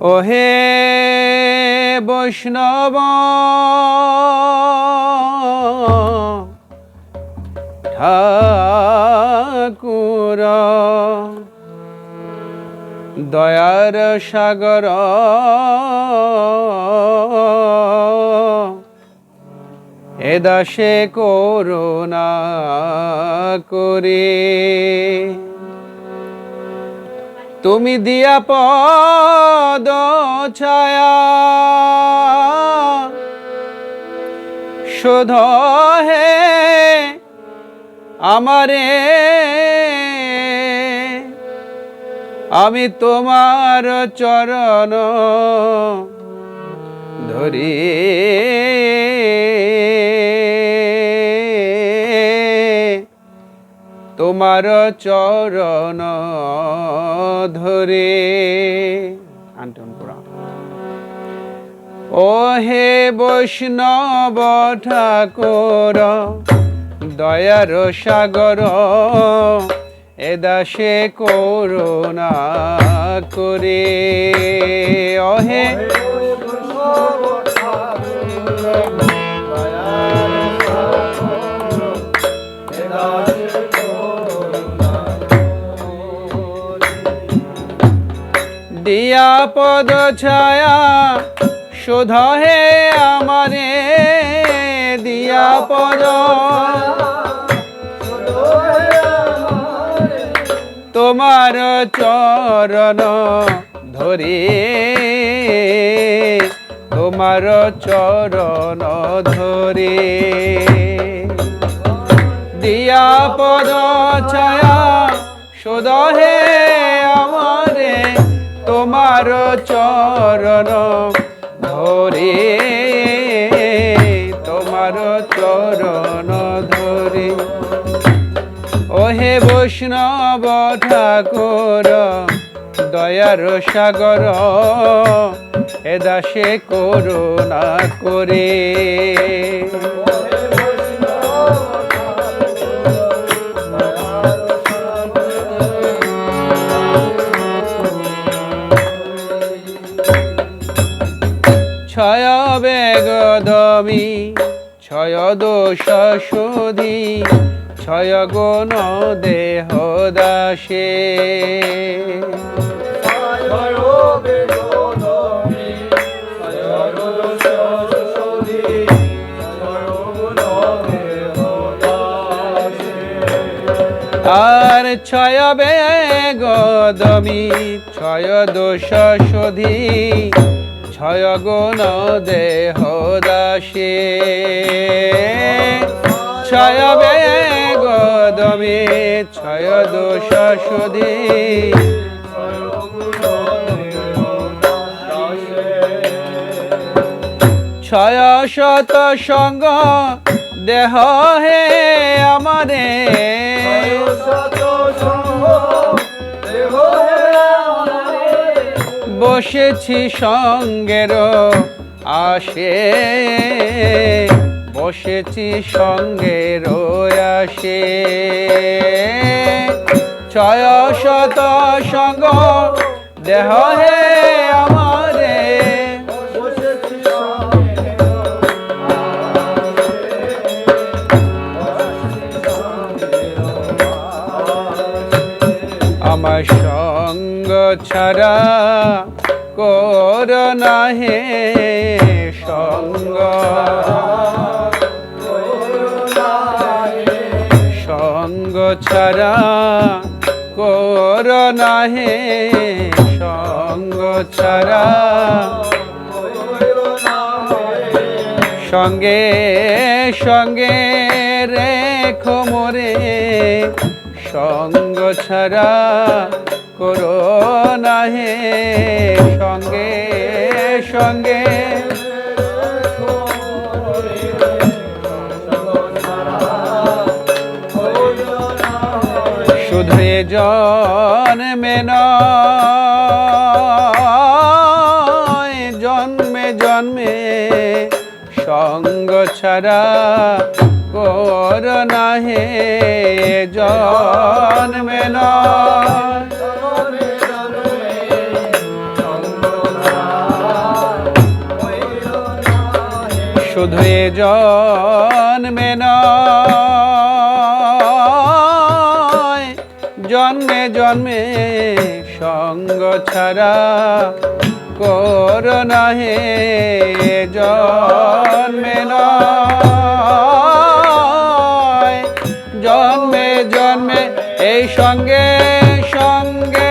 ওহে বৈষ্ণব ঠাকুর দয়ার সাগর। এ দাসে করুণা করে। তুমি দিয়া পদ ছায়া শোধ হে আমারে। আমি তোমার চরণ ধরি। তোমার চরণ ধরে। ও হে বৈষ্ণব ঠাকুর দয়ার সাগর এ দাসে করুণা করে। অহে দিয়া পদ ছায়া শোধ হে আমারে। দিয়া পদ তোমার চরণ ধরে তোমার চরণ ধরে। দিয়া পদ ছায়া শোধ হে আমারে তোমার চরণ ওহে বৈষ্ণব ঠাকুর দয়ার সাগর এ দাসে করুণা করে। ছয় বেগদমি ছয় দোষ শোধি ছয় গুণ দেহ দাসে। আর ছয় বে বেগদমি ছয় দোষ শোধি, ছয় গুণ দেহ দাসে। ছয় বেগদমি ছয় দোষ শোধি ছয় শত সঙ্গ দেহ হে আমারে বসেছি সঙ্গের আসে বসেছি সঙ্গে আসে। ছয় শত সঙ্গ দেহ হে আমারে। আমার সঙ্গ ছাড়া কর না হে সঙ্গ। ছাড়া কর না হে সঙ্গ ছাড়া সঙ্গে সঙ্গে রেখো মোরে, সঙ্গ ছাড়া করো না হে সঙ্গে সঙ্গে জন্মে নয় জন্মে জন্মে সঙ্গ ছাড়া কর না হে জন্মে নয় শুধু জন্মে নয় জন্মে সঙ্গ ছাড়া কর না হে জন্মে জন্মে জন্মে এই সঙ্গে সঙ্গে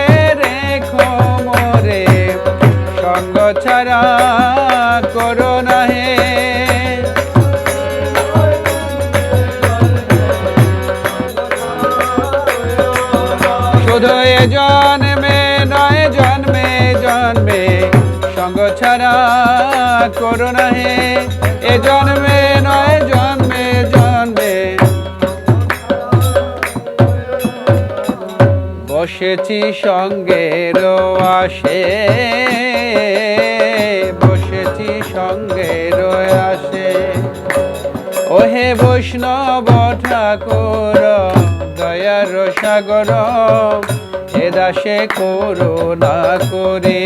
হে এ জন্মে নয়, জন্মে জন্মে। বসেছি সঙ্গের আসে বসেছি সঙ্গের আসে ওহে বৈষ্ণব ঠাকুর, দয়ার সাগর, এ দাসে করুণা করে।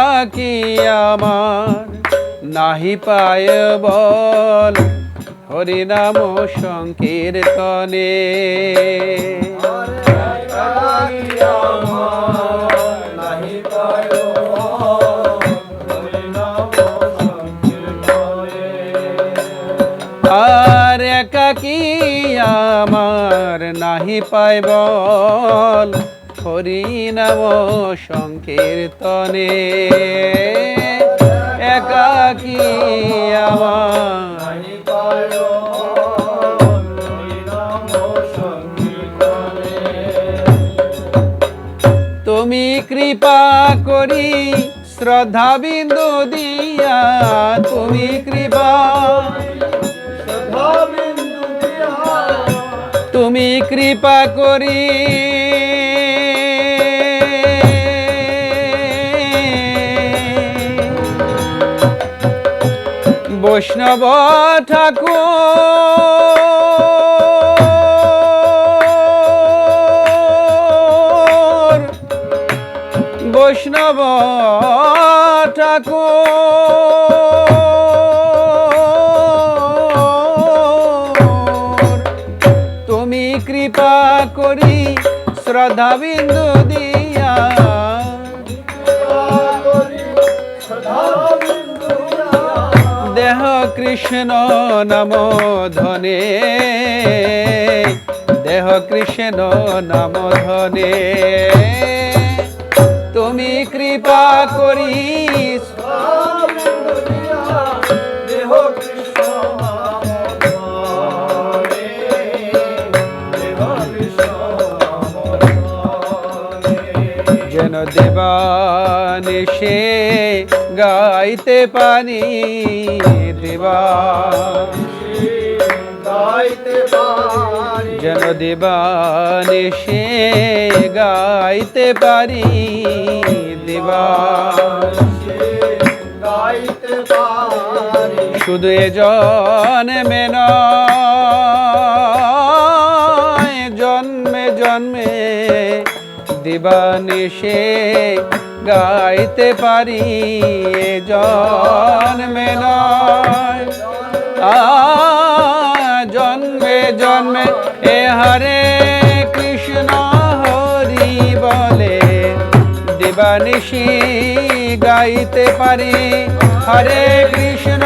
একাকি আমার নাহি পায় বল। হরিনাম সংকীর্তনে। আর একাকি আমার নাহি পায় বল। হরিনাম সংকীর্তনে। একাকি আমার। তুমি কৃপা করি শ্রদ্ধা বিন্দু দিয়া। তুমি কৃপা তুমি কৃপা করি বৈষ্ণব ঠাকুর। বৈষ্ণব ঠাকুর। তুমি কৃপা করি শ্রদ্ধা বিন্দু দিয়া কৃষ্ণ নাম ধনে। দেহ কৃষ্ণ নাম ধনে। তুমি কৃপা করি যেন গাইতে পারি দেবা। যেন দেবানিশে গাইতে পারি দেবা। শুধু এ জন্মে জন্মে জন্মে দিবানিশে গাইতে পারি এ জন্মে জন্মে জন্মে এ হরে কৃষ্ণ হরি বলে। দিবানিশি গাইতে পারি, হরে কৃষ্ণ।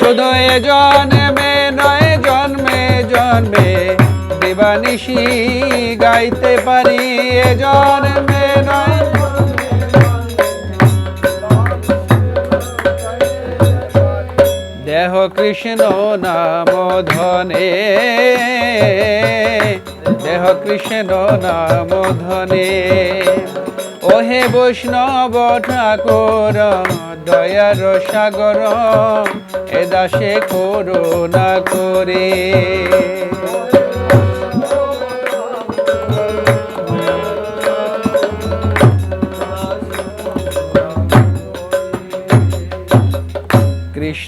শুধু এ জন্মে নয়, জন্মে জন্মে দিবানিশি গাইতে পারি, এ জন্মে নয়। দেহ কৃষ্ণ নাম ধনে, দেহ কৃষ্ণ নাম ধনে। ওহে বৈষ্ণব ঠাকুর, দয়ার সাগর, এ দাসে করুণা করে।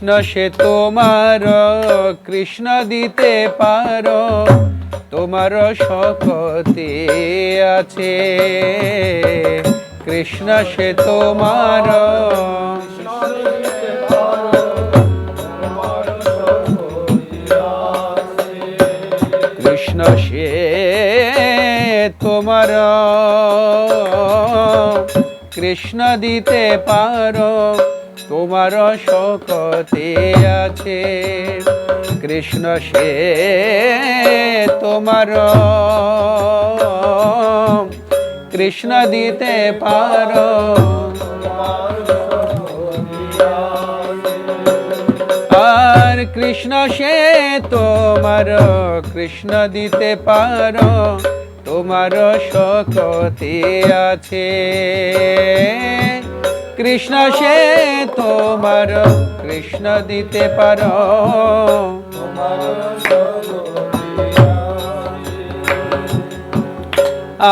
কৃষ্ণ, সে তোমার, কৃষ্ণ দিতে পারো। তোমার শকতি আছে। কৃষ্ণ, সে তোমার, কৃষ্ণ, সে তোমার। কৃষ্ণ দিতে পারো। তোমার শকতে আছে। কৃষ্ণ সে তোমার। কৃষ্ণ দিতে পারো। আর কৃষ্ণ সে তোমার। কৃষ্ণ দিতে পারো। তোমার শকতি আছে। কৃষ্ণ সে তোমার, কৃষ্ণ দিতে পারো।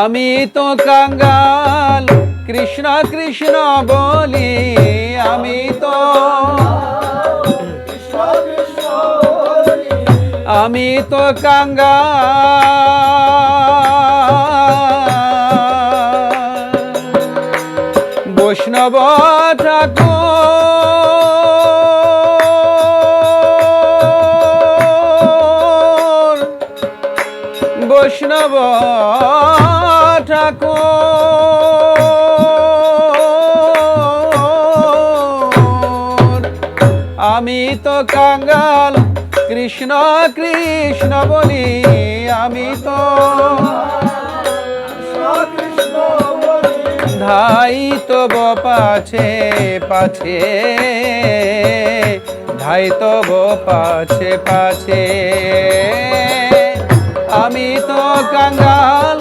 আমি তো কাঙ্গাল, কৃষ্ণ কৃষ্ণ বলি, আমি তো আমি তো কাঙ্গাল। বৈষ্ণব ঠাকুর। বৈষ্ণব ঠাকুর। আমি তো কাঙ্গাল কৃষ্ণ কৃষ্ণ বলি আমি তো ধাই তো পাছে পাছে। ধাই তো পাছে পাছে। আমি তো কাঙ্গাল।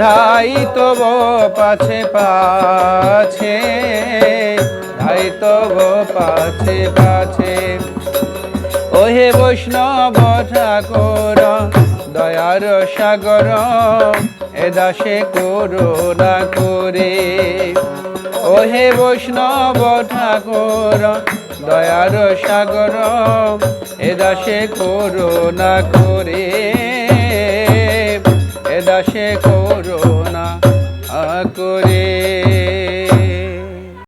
ধাই তো পাছে পাছে। ধাই তো পাছে পাছে। ওহে বৈষ্ণব ঠাকুর, দয়ার সাগর। দাসে করুণা করে। ওহে বৈষ্ণব ঠাকুর, দয়ার সাগর, এ দাসে করুণা করে। এ দাসে করুণা